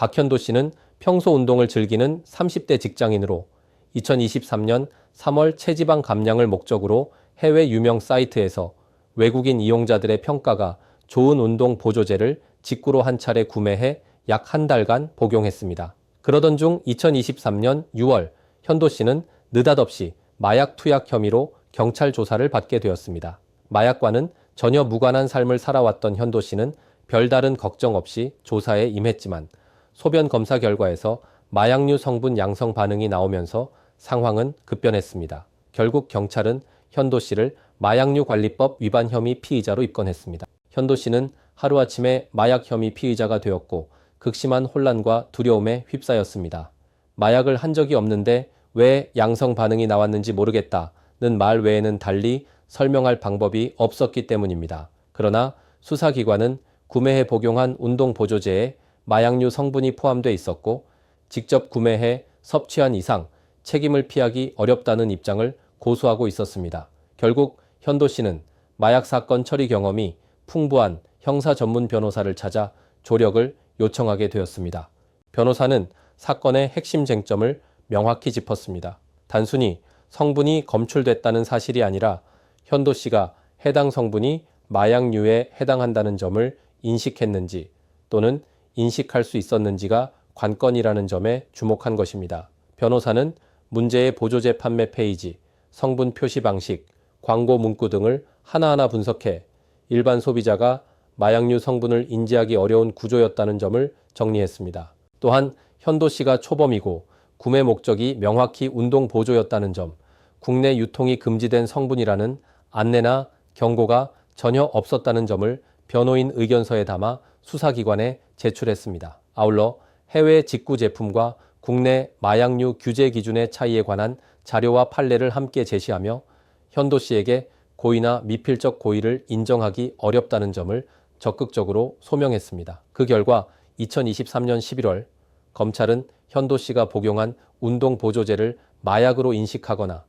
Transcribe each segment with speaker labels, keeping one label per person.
Speaker 1: 박현도 씨는 평소 운동을 즐기는 30대 직장인으로 2023년 3월 체지방 감량을 목적으로 해외 유명 사이트에서 외국인 이용자들의 평가가 좋은 운동 보조제를 직구로 한 차례 구매해 약 한 달간 복용했습니다. 그러던 중 2023년 6월 현도 씨는 느닷없이 마약 투약 혐의로 경찰 조사를 받게 되었습니다. 마약과는 전혀 무관한 삶을 살아왔던 현도 씨는 별다른 걱정 없이 조사에 임했지만 소변 검사 결과에서 마약류 성분 양성 반응이 나오면서 상황은 급변했습니다. 결국 경찰은 현도 씨를 마약류 관리법 위반 혐의 피의자로 입건했습니다. 현도 씨는 하루아침에 마약 혐의 피의자가 되었고 극심한 혼란과 두려움에 휩싸였습니다. 마약을 한 적이 없는데 왜 양성 반응이 나왔는지 모르겠다는 말 외에는 달리 설명할 방법이 없었기 때문입니다. 그러나 수사기관은 구매해 복용한 운동 보조제에 마약류 성분이 포함돼 있었고 직접 구매해 섭취한 이상 책임을 피하기 어렵다는 입장을 고수하고 있었습니다. 결국 현도 씨는 마약 사건 처리 경험이 풍부한 형사 전문 변호사를 찾아 조력을 요청하게 되었습니다. 변호사는 사건의 핵심 쟁점을 명확히 짚었습니다. 단순히 성분이 검출됐다는 사실이 아니라 현도 씨가 해당 성분이 마약류에 해당한다는 점을 인식했는지 또는 인식할 수 있었는지가 관건이라는 점에 주목한 것입니다. 변호사는 문제의 보조제 판매 페이지, 성분 표시 방식, 광고 문구 등을 하나하나 분석해 일반 소비자가 마약류 성분을 인지하기 어려운 구조였다는 점을 정리했습니다. 또한 현도 씨가 초범이고 구매 목적이 명확히 운동 보조였다는 점, 국내 유통이 금지된 성분이라는 안내나 경고가 전혀 없었다는 점을 변호인 의견서에 담아 수사기관에 제출했습니다. 아울러 해외 직구 제품과 국내 마약류 규제 기준의 차이에 관한 자료와 판례를 함께 제시하며 현도 씨에게 고의나 미필적 고의를 인정하기 어렵다는 점을 적극적으로 소명했습니다. 그 결과 2023년 11월 검찰은 현도 씨가 복용한 운동 보조제를 마약으로 인식하거나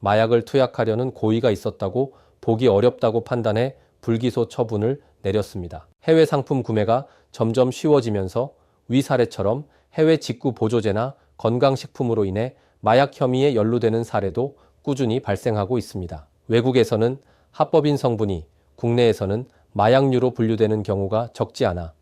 Speaker 1: 마약을 투약하려는 고의가 있었다고 보기 어렵다고 판단해 불기소 처분을 내렸습니다. 해외 상품 구매가 점점 쉬워지면서 위 사례처럼 해외 직구 보조제나 건강식품으로 인해 마약 혐의에 연루되는 사례도 꾸준히 발생하고 있습니다. 외국에서는 합법인 성분이 국내에서는 마약류로 분류되는 경우가 적지 않아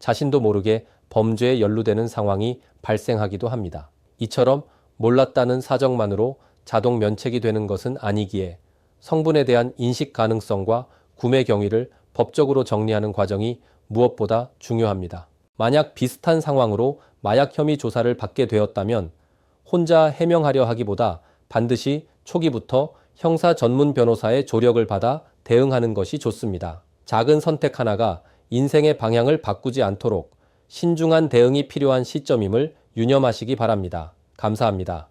Speaker 1: 자신도 모르게 범죄에 연루되는 상황이 발생하기도 합니다. 이처럼 몰랐다는 사정만으로 자동 면책이 되는 것은 아니기에 성분에 대한 인식 가능성과 구매 경위를 법적으로 정리하는 과정이 무엇보다 중요합니다. 만약 비슷한 상황으로 마약 혐의 조사를 받게 되었다면 혼자 해명하려 하기보다 반드시 초기부터 형사 전문 변호사의 조력을 받아 대응하는 것이 좋습니다. 작은 선택 하나가 인생의 방향을 바꾸지 않도록 신중한 대응이 필요한 시점임을 유념하시기 바랍니다. 감사합니다.